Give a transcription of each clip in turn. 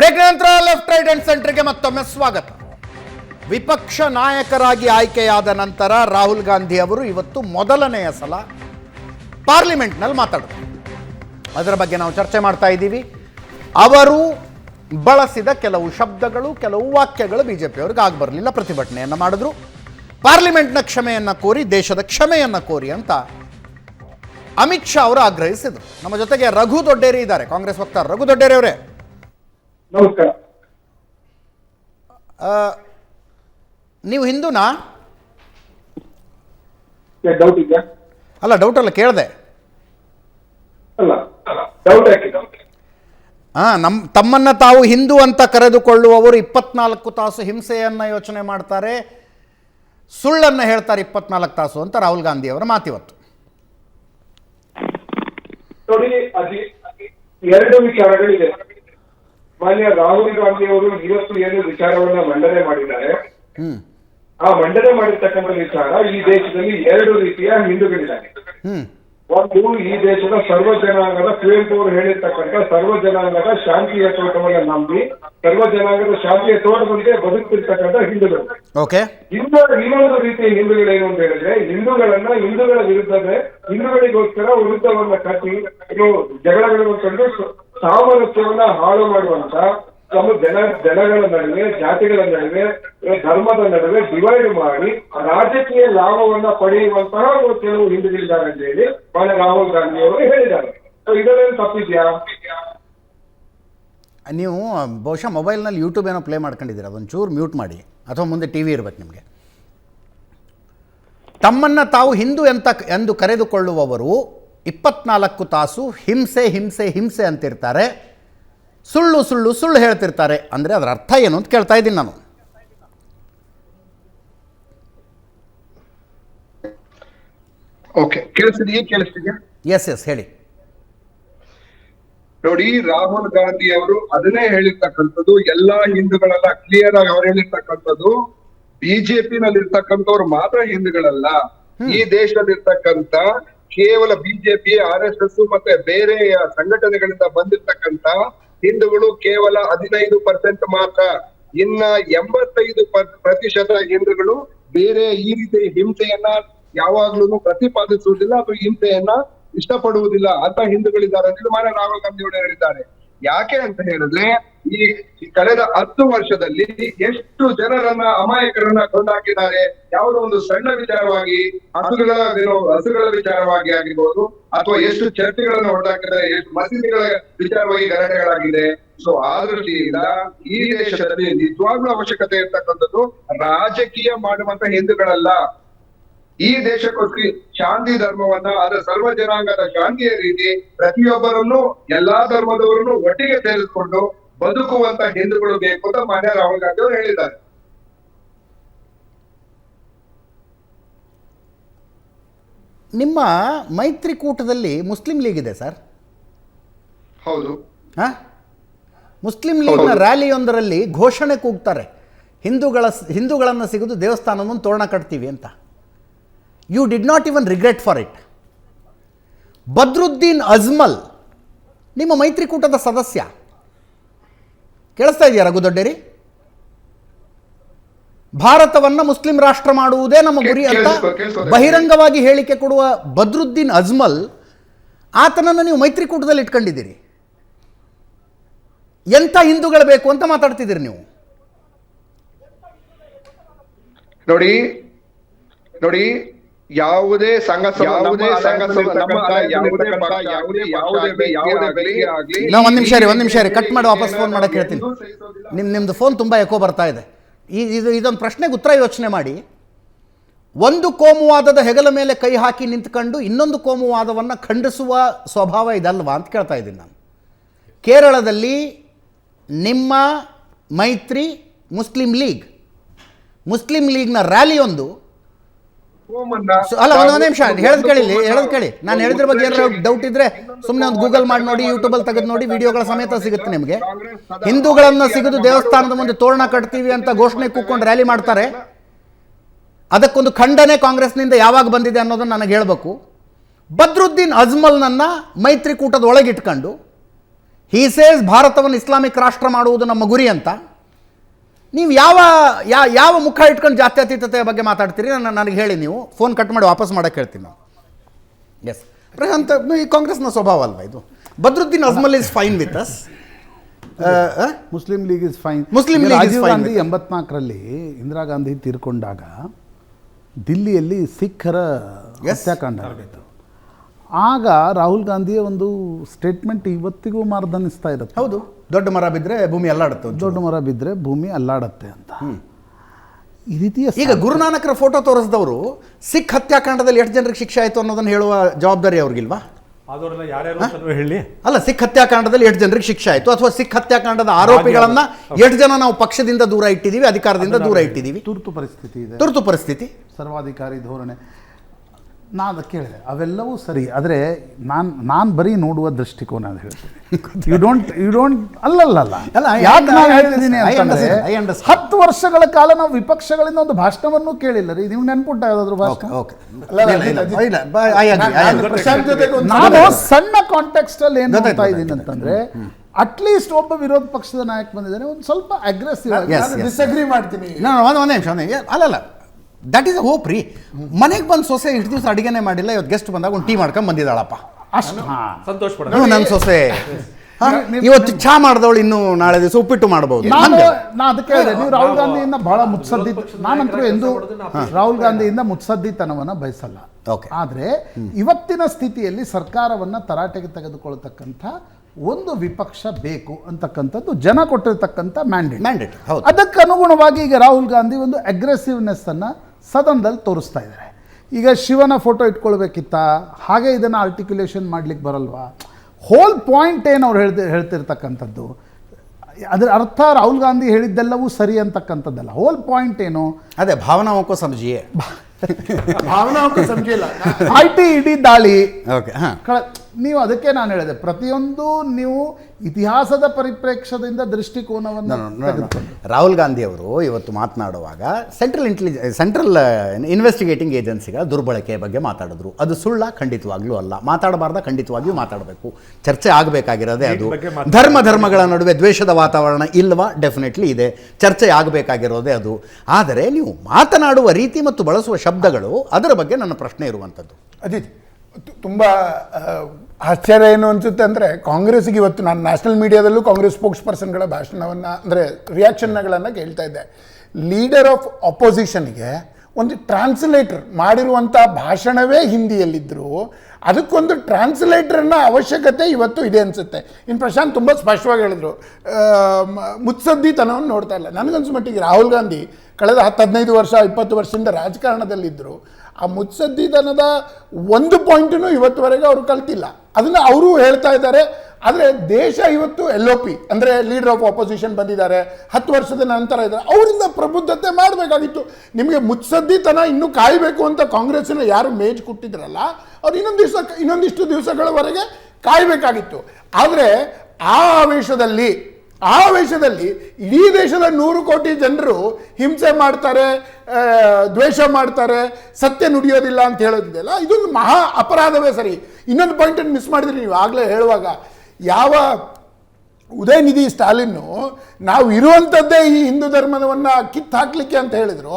Break ನಂತರ left right and ಸೆಂಟರ್ಗೆ ಮತ್ತೊಮ್ಮೆ ಸ್ವಾಗತ. ವಿಪಕ್ಷ ನಾಯಕರಾಗಿ ಆಯ್ಕೆಯಾದ ನಂತರ ರಾಹುಲ್ ಗಾಂಧಿ ಅವರು ಇವತ್ತು ಮೊದಲನೆಯ ಸಲ ಪಾರ್ಲಿಮೆಂಟ್ನಲ್ಲಿ ಮಾತಾಡಿದ್ರು ಅದರ ಬಗ್ಗೆ ನಾವು ಚರ್ಚೆ ಮಾಡ್ತಾ ಇದ್ದೀವಿ. ಅವರು ಬಳಸಿದ ಕೆಲವು ಶಬ್ದಗಳು, ಕೆಲವು ವಾಕ್ಯಗಳು ಬಿ ಜೆ ಪಿಯವ್ರಿಗೆ ಅವ್ರಿಗೆ ಬರಲಿಲ್ಲ ಪ್ರತಿಭಟನೆಯನ್ನು ಮಾಡಿದ್ರು. ಪಾರ್ಲಿಮೆಂಟ್ನ ಕ್ಷಮೆಯನ್ನು ಕೋರಿ, ದೇಶದ ಕ್ಷಮೆಯನ್ನು ಕೋರಿ ಅಂತ ಅಮಿತ್ ಶಾ ಅವರು ಆಗ್ರಹಿಸಿದರು. ನಮ್ಮ ಜೊತೆಗೆ ರಘು ದೊಡ್ಡೇರಿ ಇದ್ದಾರೆ, ಕಾಂಗ್ರೆಸ್ ವಕ್ತಾರ ರಘು ದೊಡ್ಡೇರಿ ಅವರೇ. ನಮಸ್ಕಾರ. ಆ, ನೀವು ಹಿಂದೂನಾ? ಡೌಟ್ ಇದೆಯಾ? ಅಲ್ಲ ಡೌಟ್ ಅಲ್ಲ ಕೇಳಿದೆ. ಅಲ್ಲ ಡೌಟ್ ಹಾಂ ನಮ್ಮ ತಮ್ಮನ್ನು ತಾವು ಹಿಂದೂ ಅಂತ ಕರೆದುಕೊಳ್ಳುವವರು ಇಪ್ಪತ್ನಾಲ್ಕು ತಾಸು ಹಿಂಸೆಯನ್ನು ಯೋಚನೆ ಮಾಡ್ತಾರೆ. ಸುಳ್ಳನ್ನು ಹೇಳ್ತಾರೆ ಇಪ್ಪತ್ನಾಲ್ಕು ತಾಸು ಅಂತ ರಾಹುಲ್ ಗಾಂಧಿ ಅವರ ಮಾತಿವತ್ತು. ನೋಡಿ ಎರಡು ವಿಚಾರಗಳಿದೆ ಮಾನ್ಯ ರಾಹುಲ್ ಗಾಂಧಿ ಅವರು ಇವತ್ತು ಏನು ವಿಚಾರವನ್ನ ಮಂಡನೆ ಮಾಡಿದ್ದಾರೆ? ಆ ಮಂಡನೆ ಮಾಡಿರ್ತಕ್ಕಂಥ ವಿಚಾರ ಈ ದೇಶದಲ್ಲಿ ಎರಡು ರೀತಿಯ ಹಿಂದೂಗಳಿದ್ದಾರೆ ಒಂದು ಈ ದೇಶದ ಸರ್ವ ಜನಾಂಗದ ಕುವೆಂಪು ಅವರು ಹೇಳಿರ್ತಕ್ಕಂಥ ಸರ್ವ ಜನಾಂಗದ ಶಾಂತಿಯ ತೋಟವನ್ನ ನಂಬಿ ಸರ್ವ ಜನಾಂಗದ ಶಾಂತಿಯ ತೋಟದಂತೆ ಬದುಕ್ತಿರ್ತಕ್ಕಂಥ ಹಿಂದೂಗಳು. ಓಕೆ. ಇನ್ನು ಇನ್ನೊಂದು ರೀತಿಯ ಹಿಂದೂಗಳೇನು ಅಂತ ಹೇಳಿದ್ರೆ ಹಿಂದೂಗಳನ್ನ ಹಿಂದೂಗಳ ವಿರುದ್ಧವೇ ಹಿಂದೂಗಳಿಗೋಸ್ಕರ ವಿರುದ್ಧವನ್ನ ಕಟ್ಟಿ ಜಗಳಗಳನ್ನು ಕಂಡು ಸಾಮರಸ್ಯವನ್ನ ಹಾಳು ಮಾಡುವಂತ ತಮ್ಮ ಜನ, ಜನಗಳ ನಡುವೆ, ಜಾತಿಗಳ ನಡುವೆ ಧರ್ಮದ ನಡುವೆ ಡಿವೈಡ್ ಮಾಡಿ ರಾಜಕೀಯ ಲಾಭವನ್ನ ಪಡೆಯುವಂತಹ ಕೆಲವು ಹಿಂದೂಗಳಿದ್ದಾರೆ ಅಂತ ಹೇಳಿ ಮಾನ್ಯ ರಾಹುಲ್ ಗಾಂಧಿ ಅವರು ಹೇಳಿದ್ದಾರೆ. ಸೊ ಇದರಲ್ಲಿ ತಪ್ಪಿದ್ಯಾ? ನೀವು ಬಹುಶಃ ಮೊಬೈಲ್ನಲ್ಲಿ ಯೂಟ್ಯೂಬ್ ಏನೋ ಪ್ಲೇ ಮಾಡ್ಕೊಂಡಿದ್ದೀರ. ಅದೊಂದು ಚೂರು ಮ್ಯೂಟ್ ಮಾಡಿ. ಅಥವಾ ಮುಂದೆ ಟಿ ವಿ ಇರ್ಬೇಕು ನಿಮಗೆ. ತಮ್ಮನ್ನು ತಾವು ಹಿಂದೂ ಅಂತ ಎಂದು ಕರೆದುಕೊಳ್ಳುವವರು ಇಪ್ಪತ್ನಾಲ್ಕು ತಾಸು ಹಿಂಸೆ ಹಿಂಸೆ ಹಿಂಸೆ ಅಂತಿರ್ತಾರೆ. ಸುಳ್ಳು ಸುಳ್ಳು ಸುಳ್ಳು ಹೇಳ್ತಿರ್ತಾರೆ. ಅಂದರೆ ಅದರ ಅರ್ಥ ಏನು ಅಂತ ಕೇಳ್ತಾ ಇದ್ದೀನಿ ನಾನು. ಓಕೆ ಕೇಳಿಸಿದೆಯೇ ಕೇಳಿಸ್ತಿದ್ಯಾ? ಎಸ್ ಎಸ್ ಹೇಳಿ. ನೋಡಿ ರಾಹುಲ್ ಗಾಂಧಿ ಅವರು ಅದನ್ನೇ ಹೇಳಿರ್ತಕ್ಕಂಥದ್ದು ಎಲ್ಲಾ ಹಿಂದೂಗಳೆಲ್ಲ ಕ್ಲಿಯರ್ ಆಗಿ ಅವ್ರು ಹೇಳಿರ್ತಕ್ಕಂಥದ್ದು ಬಿಜೆಪಿ ನಲ್ಲಿ ಇರ್ತಕ್ಕಂಥವ್ರು ಮಾತ್ರ ಹಿಂದೂಗಳಲ್ಲ. ಈ ದೇಶದಲ್ಲಿರ್ತಕ್ಕಂಥ ಕೇವಲ ಬಿಜೆಪಿ ಆರ್ ಎಸ್ ಎಸ್ ಮತ್ತೆ ಬೇರೆ ಸಂಘಟನೆಗಳಿಂದ ಬಂದಿರ್ತಕ್ಕಂಥ ಹಿಂದೂಗಳು ಕೇವಲ ಹದಿನೈದು ಪರ್ಸೆಂಟ್ ಮಾತ್ರ. ಇನ್ನ ಎಂಬತ್ತೈದು ಪರ್- ಪ್ರತಿಶತ ಹಿಂದೂಗಳು ಬೇರೆ ಈ ರೀತಿ ಹಿಂಸೆಯನ್ನ ಯಾವಾಗ್ಲೂ ಪ್ರತಿಪಾದಿಸುವುದಿಲ್ಲ ಅಥವಾ ಹಿಂಸೆಯನ್ನ ಇಷ್ಟಪಡುವುದಿಲ್ಲ ಅಂತ ಹಿಂದೂಗಳಿದ್ದಾರೆ ನಿರ್ಮಾಣ ರಾಹುಲ್ ಗಾಂಧಿ ಅವರು ಹೇಳಿದ್ದಾರೆ. ಯಾಕೆ ಅಂತ ಹೇಳಿದ್ರೆ ಈ ಕಳೆದ ಹತ್ತು ವರ್ಷದಲ್ಲಿ ಎಷ್ಟು ಜನರನ್ನ ಅಮಾಯಕರನ್ನ ಕೊಂಡಾಕಿದ್ದಾರೆ, ಯಾವುದೋ ಒಂದು ಸಣ್ಣ ವಿಚಾರವಾಗಿ, ಹಸುಗಳ ಹಸುಗಳ ವಿಚಾರವಾಗಿ ಆಗಿರ್ಬೋದು, ಅಥವಾ ಎಷ್ಟು ಚರ್ಚೆಗಳನ್ನ ಹೊರಟಾಕಿದ್ದಾರೆ, ಎಷ್ಟು ಮಸೀದಿಗಳ ವಿಚಾರವಾಗಿ ಗಲಾಟೆಗಳಾಗಿದೆ. ಸೊ ಆ ದೃಷ್ಟಿಯಿಂದ ಈ ದೇಶದಲ್ಲಿ ನಿಜವಾಗ್ಲೂ ಅವಶ್ಯಕತೆ ಇರ್ತಕ್ಕಂಥದ್ದು ರಾಜಕೀಯ ಮಾಡುವಂತ ಹಿಂದೂಗಳಲ್ಲ. ಈ ದೇಶಕ್ಕೋಸ್ಕರ ಶಾಂತಿ ಧರ್ಮವನ್ನ, ಅದರ ಸರ್ವ ಜನಾಂಗದ ಶಾಂತಿಯ ರೀತಿ ಪ್ರತಿಯೊಬ್ಬರನ್ನು, ಎಲ್ಲಾ ಧರ್ಮದವರನ್ನು ಒಟ್ಟಿಗೆ ಸೇರಿಸಿಕೊಂಡು ಬದುಕುವಂತ ಹಿಂದೂಗಳು ಬೇಕು ಅಂತ ಮಾನ್ಯ ರಾಹುಲ್ ಗಾಂಧಿ ಅವರು ಹೇಳಿದ್ದಾರೆ. ನಿಮ್ಮ ಮೈತ್ರಿಕೂಟದಲ್ಲಿ ಮುಸ್ಲಿಂ ಲೀಗ್ ಇದೆ ಸರ್? ಹೌದು. ಮುಸ್ಲಿಂ ಲೀಗ್ನ ರ್ಯಾಲಿಯೊಂದರಲ್ಲಿ ಘೋಷಣೆ ಕೂಗ್ತಾರೆ. ಹಿಂದೂಗಳ ಹಿಂದೂಗಳನ್ನು ಸಿಗೋದು ದೇವಸ್ಥಾನವನ್ನು ತೋರಣ ಕಟ್ತೀವಿ ಅಂತ. You did not even regret for it Badruddin Ajmal ನಿಮ್ಮ ಮೈತ್ರಿಕೂಟದ ಸದಸ್ಯ. ಕೇಳಿಸ್ತಾ ಇದೆಯಾ ರಘು ದೊಡ್ಡೇರಿ? ಭಾರತವನ್ನು ಮುಸ್ಲಿಂ ರಾಷ್ಟ್ರ ಮಾಡುವುದೇ ನಮ್ಮ ಗುರಿ ಅಂತ ಬಹಿರಂಗವಾಗಿ ಹೇಳಿಕೆ ಕೊಡುವ ಬದ್ರುದ್ದೀನ್ ಅಜ್ಮಲ್ ಆತನನ್ನು ನೀವು ಮೈತ್ರಿಕೂಟದಲ್ಲಿ ಇಟ್ಕೊಂಡಿದ್ದೀರಿ. ಎಂಥ ಹಿಂದೂಗಳು ಬೇಕು ಅಂತ ಮಾತಾಡ್ತಿದ್ದೀರಿ ನೀವು? ನೋಡಿ ನೋಡಿ ಯಾವುದೇ ಸಂಘ ಯಾವುದೇ ಸಂಘ ನಾ ಒಂದು ನಿಮಿಷ ರೀ ಒಂದ್ ನಿಮಿಷ ರೀ ಕಟ್ ಮಾಡಿ ವಾಪಸ್ ಫೋನ್ ಮಾಡಕ್ ಹೇಳ್ತೀನಿ. ನಿಮ್ ನಿಮ್ದು ಫೋನ್ ತುಂಬಾ ಎಕೋ ಬರ್ತಾ ಇದೆ. ಈ ಇದು ಇದೊಂದು ಪ್ರಶ್ನೆಗೆ ಉತ್ತರ ಯೋಚನೆ ಮಾಡಿ. ಒಂದು ಕೋಮುವಾದದ ಹೆಗಲ ಮೇಲೆ ಕೈ ಹಾಕಿ ನಿಂತ್ಕೊಂಡು ಇನ್ನೊಂದು ಕೋಮುವಾದವನ್ನು ಖಂಡಿಸುವ ಸ್ವಭಾವ ಇದಲ್ವಾ ಅಂತ ಕೇಳ್ತಾ ಇದ್ದೀನಿ ನಾನು. ಕೇರಳದಲ್ಲಿ ನಿಮ್ಮ ಮೈತ್ರಿ ಮುಸ್ಲಿಂ ಲೀಗ್. ಮುಸ್ಲಿಂ ಲೀಗ್ನ ರ್ಯಾಲಿಯೊಂದು ಅಲ್ಲ ಒಂದು ಒಂದು ನಿಮಿಷ ಹೇಳದ್ ಕೇಳಿ ಹೇಳದ್ ಕೇಳಿ. ನಾನು ಹೇಳಿದ್ರ ಬಗ್ಗೆ ಏನಾದ್ರು ಡೌಟ್ ಇದ್ರೆ ಸುಮ್ಮನೆ ಒಂದು ಗೂಗಲ್ ಮಾಡಿ ನೋಡಿ ಯೂಟ್ಯೂಬಲ್ಲಿ ತೆಗೆದು ನೋಡಿ ವಿಡಿಯೋಗಳ ಸಮೇತ ಸಿಗುತ್ತೆ ನಿಮಗೆ. ಹಿಂದೂಗಳನ್ನ ಸಿಗದು ದೇವಸ್ಥಾನದ ಮುಂದೆ ತೋರಣ ಕಟ್ತೀವಿ ಅಂತ ಘೋಷಣೆ ಕೂಕೊಂಡು ರ್ಯಾಲಿ ಮಾಡ್ತಾರೆ. ಅದಕ್ಕೊಂದು ಖಂಡನೆ ಕಾಂಗ್ರೆಸ್ನಿಂದ ಯಾವಾಗ ಬಂದಿದೆ ಅನ್ನೋದನ್ನ ನನಗೆ ಹೇಳಬೇಕು. ಬದ್ರುದ್ದೀನ್ ಅಜ್ಮಲ್ನನ್ನು ಮೈತ್ರಿಕೂಟದ ಒಳಗಿಟ್ಕೊಂಡು ಹೀ ಸೇಸ್ ಭಾರತವನ್ನು ಇಸ್ಲಾಮಿಕ್ ರಾಷ್ಟ್ರ ಮಾಡುವುದು ನಮ್ಮ ಗುರಿ ಅಂತ. ನೀವು ಯಾವ ಯಾ ಯಾವ ಮುಖ ಇಟ್ಕೊಂಡು ಜಾತ್ಯತೀತತೆ ಬಗ್ಗೆ ಮಾತಾಡ್ತೀರಿ? ನನ್ನ ನನಗೆ ಹೇಳಿ ನೀವು. ಫೋನ್ ಕಟ್ ಮಾಡಿ ವಾಪಸ್ ಮಾಡಕ್ಕೆ ಹೇಳ್ತೀನಿ ನಾವು ಎಸ್ ಪ್ರಶಾಂತ್ ಈ ಕಾಂಗ್ರೆಸ್ನ ಸ್ವಭಾವ ಅಲ್ವಾ ಇದು? Badruddin Ajmal is fine with us Muslim League is fine Muslim League is fine Gandhi ಎಂಬತ್ನಾಲ್ಕರಲ್ಲಿ Indira Gandhi ತೀರ್ಕೊಂಡಾಗ ದಿಲ್ಲಿಯಲ್ಲಿ ಸಿಖ್ಖರ. ಹತ್ಯಾಕಾಂಡ ಆಗಿತ್ತು. ಆಗ ರಾಹುಲ್ ಗಾಂಧಿಯ ಒಂದು ಸ್ಟೇಟ್ಮೆಂಟ್ ಇವತ್ತಿಗೂ ಮಾರ್ದನಿಸ್ತಾ ಇರುತ್ತೆ. ಹೌದು. ದೊಡ್ಡ ಮರ ಬಿದ್ದರೆ ಭೂಮಿ ಅಲ್ಲಾಡುತ್ತೆ ದೊಡ್ಡ ಮರ ಬಿದ್ದರೆ ಭೂಮಿ ಅಲ್ಲಾಡತ್ತೆ ಅಂತ. ಈ ರೀತಿಯ ಈಗ ಗುರುನಾನಕರ ಫೋಟೋ ತೋರಿಸಿದವರು ಸಿಖ್ ಹತ್ಯಾಕಾಂಡದಲ್ಲಿ ಎಷ್ಟು ಜನರಿಗೆ ಶಿಕ್ಷೆ ಆಯಿತು ಅನ್ನೋದನ್ನು ಹೇಳುವ ಜವಾಬ್ದಾರಿ ಅವ್ರಿಗಿಲ್ವಾ? ಯಾರ್ಯಾರು ಹೇಳಿ. ಅಲ್ಲ ಸಿಖ್ ಹತ್ಯಾಕಾಂಡದಲ್ಲಿ ಎಷ್ಟು ಜನರಿಗೆ ಶಿಕ್ಷೆ ಆಯಿತು? ಅಥವಾ ಸಿಖ್ ಹತ್ಯಾಕಾಂಡದ ಆರೋಪಿಗಳನ್ನ ಎಷ್ಟು ಜನ ನಾವು ಪಕ್ಷದಿಂದ ದೂರ ಇಟ್ಟಿದ್ದೀವಿ ಅಧಿಕಾರದಿಂದ ದೂರ ಇಟ್ಟಿದ್ದೀವಿ? ತುರ್ತು ಪರಿಸ್ಥಿತಿ ಇದೆ. ತುರ್ತು ಪರಿಸ್ಥಿತಿ. ಸರ್ವಾಧಿಕಾರಿ ಧೋರಣೆ. ನಾನು ಅದಕ್ಕೆ ಕೇಳಿದೆ. ಅವೆಲ್ಲವೂ ಸರಿ ಆದರೆ ನಾನು ನಾನು ಬರೀ ನೋಡುವ ದೃಷ್ಟಿಕೋನ ಅಂತ ಹೇಳ್ತೀನಿ. ಯು ಡೋಂಟ್ ಯು ಡೋಂಟ್ ಅಲ್ಲಲ್ಲಲ್ಲ. ಅಲ್ಲ, ಯಾಕೆ ನಾನು ಹೇಳ್ತಿದ್ದೀನಿ ಹತ್ತು ವರ್ಷಗಳ ಕಾಲ ನಾವು ವಿಪಕ್ಷಗಳಿಂದ ಒಂದು ಭಾಷಣವನ್ನು ಕೇಳಿಲ್ಲ ರೀ. ನಿಮ್ಗೆ ನೆನ್ಪುಟ್ಟ ಯಾವ್ದಾದ್ರು ಭಾಷಣ? ನಾನು ಸಣ್ಣ ಕಾಂಟೆಕ್ಸ್ಟ್ ಅಲ್ಲಿ ಏನು ಹೇಳ್ತಾ ಇದ್ದೀನಿ ಅಂತಂದ್ರೆ ಅಟ್ಲೀಸ್ಟ್ ಒಬ್ಬ ವಿರೋಧ ಪಕ್ಷದ ನಾಯಕ ಬಂದಿದ್ದಾರೆ. ಒಂದು ಸ್ವಲ್ಪ ಅಗ್ರೆಸಿವ್ ಆಗಿ. ಮಾಡ್ತೀನಿ. ಅಲ್ಲಲ್ಲ ಒಂದು ದಟ್ ಈಸ್ ಹೋಪ್ ರೀ. ಮನೆಗೆ ಬಂದು ಸೊಸೆ ಇಷ್ಟು ದಿವಸ ಅಡುಗೆನೇ ಮಾಡಿಲ್ಲ ಇವತ್ತು ಗೆಸ್ಟ್ ಬಂದಾಗ ಒಂದು ಟೀ ಮಾಡ್ಕೊಂಡು ಬಂದಿದ್ದಾಳಪ್ಪ. ಅಷ್ಟು ಸಂತೋಷ ಪಡ. ನನ್ನ ಸೊಸೆ. ಹಾ, ಇವತ್ತು ಚಾ ಮಾಡಿದವಳು ಇನ್ನು ನಾಳೆ ದಿವಸ ಉಪ್ಪಿಟ್ಟು ಮಾಡಬಹುದು ನಾನು ನಾ ಅದಕ್ಕೆ ಹೇಳಿದೆ ನೀವು ರಾಹುಲ್ ಗಾಂಧಿಯಿಂದ ಬಹಳ ಮುತ್ಸದ್ದಿ ನಾನಂತರೂ ಎಂದು ರಾಹುಲ್ ಗಾಂಧಿಯಿಂದ ಮುತ್ಸದ್ದಿತನವನ್ನ ಬಯಸಲ್ಲ. Okay. ಆದ್ರೆ ಇವತ್ತಿನ ಸ್ಥಿತಿಯಲ್ಲಿ ಸರ್ಕಾರವನ್ನ ತರಾಟೆಗೆ ತೆಗೆದುಕೊಳ್ತಕ್ಕಂಥ ಒಂದು ವಿಪಕ್ಷ ಬೇಕು ಅಂತಕ್ಕಂಥದ್ದು ಜನ ಕೊಟ್ಟಿರ್ತಕ್ಕಂಥ ಮ್ಯಾಂಡೇಟ್ ಮ್ಯಾಂಡೇಟ್ ಹೌದು. ಅದಕ್ಕೆ ಅನುಗುಣವಾಗಿ ಈಗ ರಾಹುಲ್ ಗಾಂಧಿ ಒಂದು ಅಗ್ರೆಸಿವ್ನೆಸ್ ಅನ್ನ ಸದನದಲ್ಲಿ ತೋರಿಸ್ತಾ ಇದ್ದಾರೆ. ಈಗ ಶಿವನ ಫೋಟೋ ಇಟ್ಕೊಳ್ಬೇಕಿತ್ತ? ಹಾಗೆ ಇದನ್ನು ಆರ್ಟಿಕ್ಯುಲೇಷನ್ ಮಾಡ್ಲಿಕ್ಕೆ ಬರಲ್ವಾ? ಹೋಲ್ ಪಾಯಿಂಟ್ ಏನು ಅವ್ರು ಹೇಳ್ತಿ ಹೇಳ್ತಿರ್ತಕ್ಕಂಥದ್ದು? ಅದರ ಅರ್ಥ ರಾಹುಲ್ ಗಾಂಧಿ ಹೇಳಿದ್ದೆಲ್ಲವೂ ಸರಿ ಅಂತಕ್ಕಂಥದ್ದಲ್ಲ. ಹೋಲ್ ಪಾಯಿಂಟ್ ಏನು? ಅದೇ ಭಾವನಾವಕ್ಕೂ ಸಮಜಿಯೇ. ಭಾವನಾಂಕ ಸಮಜಿಲ್ಲ ಐ ಟಿ ಇಡಿ ದಾಳಿ. ಓಕೆ ಹಾಂ. ಕಳ ನೀವು ಅದಕ್ಕೆ ನಾನು ಹೇಳಿದೆ ಪ್ರತಿಯೊಂದು ನೀವು ಇತಿಹಾಸದ ಪರಿಪ್ರೇಕ್ಷದಿಂದ ದೃಷ್ಟಿಕೋನವನ್ನು ತೆಗೆದುಕೊಂಡು. ರಾಹುಲ್ ಗಾಂಧಿ ಅವರು ಇವತ್ತು ಮಾತನಾಡುವಾಗ ಸೆಂಟ್ರಲ್ ಇಂಟೆಲಿಜೆನ್ಸ್ ಸೆಂಟ್ರಲ್ ಇನ್ವೆಸ್ಟಿಗೇಟಿಂಗ್ ಏಜೆನ್ಸಿಗಳ ದುರ್ಬಳಕೆಯ ಬಗ್ಗೆ ಮಾತಾಡಿದ್ರು. ಅದು ಸುಳ್ಳ ಖಂಡಿತವಾಗ್ಲೂ ಅಲ್ಲ. ಮಾತಾಡಬಾರ್ದ ಖಂಡಿತವಾಗಿಯೂ ಮಾತಾಡಬೇಕು. ಚರ್ಚೆ ಆಗಬೇಕಾಗಿರೋದೇ ಅದು. ಧರ್ಮ ಧರ್ಮಗಳ ನಡುವೆ ದ್ವೇಷದ ವಾತಾವರಣ ಇಲ್ವಾ? ಡೆಫಿನೆಟ್ಲಿ ಇದೆ. ಚರ್ಚೆ ಆಗಬೇಕಾಗಿರೋದೇ ಅದು. ಆದರೆ ನೀವು ಮಾತನಾಡುವ ರೀತಿ ಮತ್ತು ಬಳಸುವ ಶಬ್ದಗಳು ಅದರ ಬಗ್ಗೆ ನನ್ನ ಪ್ರಶ್ನೆ ಇರುವಂಥದ್ದು. ಅಜಿತ್ ತುಂಬ ಆಶ್ಚರ್ಯ ಏನು ಅನ್ಸುತ್ತೆ ಅಂದ್ರೆ ಕಾಂಗ್ರೆಸ್ಗೆ ಇವತ್ತು ನಾನು ನ್ಯಾಷನಲ್ ಮೀಡಿಯಾದಲ್ಲೂ ಕಾಂಗ್ರೆಸ್ ಸ್ಪೋಕ್ಸ್ ಪರ್ಸನ್ಗಳ ಭಾಷಣವನ್ನ, ಅಂದ್ರೆ ರಿಯಾಕ್ಷನ್ಗಳನ್ನು ಕೇಳ್ತಾ ಇದ್ದೆ. ಲೀಡರ್ ಆಫ್ ಅಪೋಸಿಷನ್ಗೆ ಒಂದು ಟ್ರಾನ್ಸ್ಲೇಟರ್ ಮಾಡಿರುವಂಥ ಭಾಷಣವೇ ಹಿಂದಿಯಲ್ಲಿದ್ದರು ಅದಕ್ಕೊಂದು ಟ್ರಾನ್ಸ್ಲೇಟರ್ನ ಅವಶ್ಯಕತೆ ಇವತ್ತು ಇದೆ ಅನ್ಸುತ್ತೆ. ಇನ್ನು ಪ್ರಶಾಂತ್ ತುಂಬ ಸ್ಪಷ್ಟವಾಗಿ ಹೇಳಿದ್ರು. ಮುತ್ಸದ್ದಿತನವನ್ನು ನೋಡ್ತಾ ಇಲ್ಲ. ನನಗನ್ಸು ಮಟ್ಟಿಗೆ ರಾಹುಲ್ ಗಾಂಧಿ ಕಳೆದ ಹತ್ತು ಹದಿನೈದು ವರ್ಷ, ಇಪ್ಪತ್ತು ವರ್ಷದಿಂದ ರಾಜಕಾರಣದಲ್ಲಿದ್ದರು ಆ ಮುತ್ಸದ್ದಿತನದ ಒಂದು ಪಾಯಿಂಟನ್ನು ಇವತ್ತುವರೆಗೆ ಅವರು ಕಲ್ತಿಲ್ಲ. ಅದನ್ನ ಅವರು ಹೇಳ್ತಾ ಇದ್ದಾರೆ. ಆದರೆ ದೇಶ ಇವತ್ತು ಎಲ್ ಒ ಪಿ ಅಂದರೆ ಲೀಡರ್ ಆಫ್ ಅಪೋಸಿಷನ್ ಬಂದಿದ್ದಾರೆ, ಹತ್ತು ವರ್ಷದ ನಂತರ ಇದ್ದಾರೆ. ಅವರಿಂದ ಪ್ರಬುದ್ಧತೆ ಮಾಡಬೇಕಾಗಿತ್ತು. ನಿಮಗೆ ಮುತ್ಸದ್ದಿತನ ಇನ್ನೂ ಕಾಯಬೇಕು ಅಂತ ಕಾಂಗ್ರೆಸ್ಸಿನ ಯಾರು ಮೇಜ್ ಕೊಟ್ಟಿದ್ರಲ್ಲ, ಅವ್ರು ಇನ್ನೊಂದು ದಿವಸ, ಇನ್ನೊಂದಿಷ್ಟು ದಿವಸಗಳವರೆಗೆ ಕಾಯಬೇಕಾಗಿತ್ತು. ಆದರೆ ಆ ಆವೇಶದಲ್ಲಿ ಆ ವೇಷದಲ್ಲಿ ಇಡೀ ದೇಶದ ನೂರು ಕೋಟಿ ಜನರು ಹಿಂಸೆ ಮಾಡ್ತಾರೆ ದ್ವೇಷ ಮಾಡ್ತಾರೆ, ಸತ್ಯ ನುಡಿಯೋದಿಲ್ಲ ಅಂತ ಹೇಳೋದಿದೆಯಲ್ಲ, ಇದೊಂದು ಮಹಾ ಅಪರಾಧವೇ ಸರಿ. ಇನ್ನೊಂದು ಪಾಯಿಂಟನ್ನು ಮಿಸ್ ಮಾಡಿದ್ರಿ ನೀವು ಆಗಲೇ ಹೇಳುವಾಗ, ಯಾವ ಉದಯನಿಧಿ ಸ್ಟಾಲಿನ್ನು ನಾವು ಇರುವಂಥದ್ದೇ ಈ ಹಿಂದೂ ಧರ್ಮವನ್ನು ಕಿತ್ತು ಹಾಕಲಿಕ್ಕೆ ಅಂತ ಹೇಳಿದ್ರು,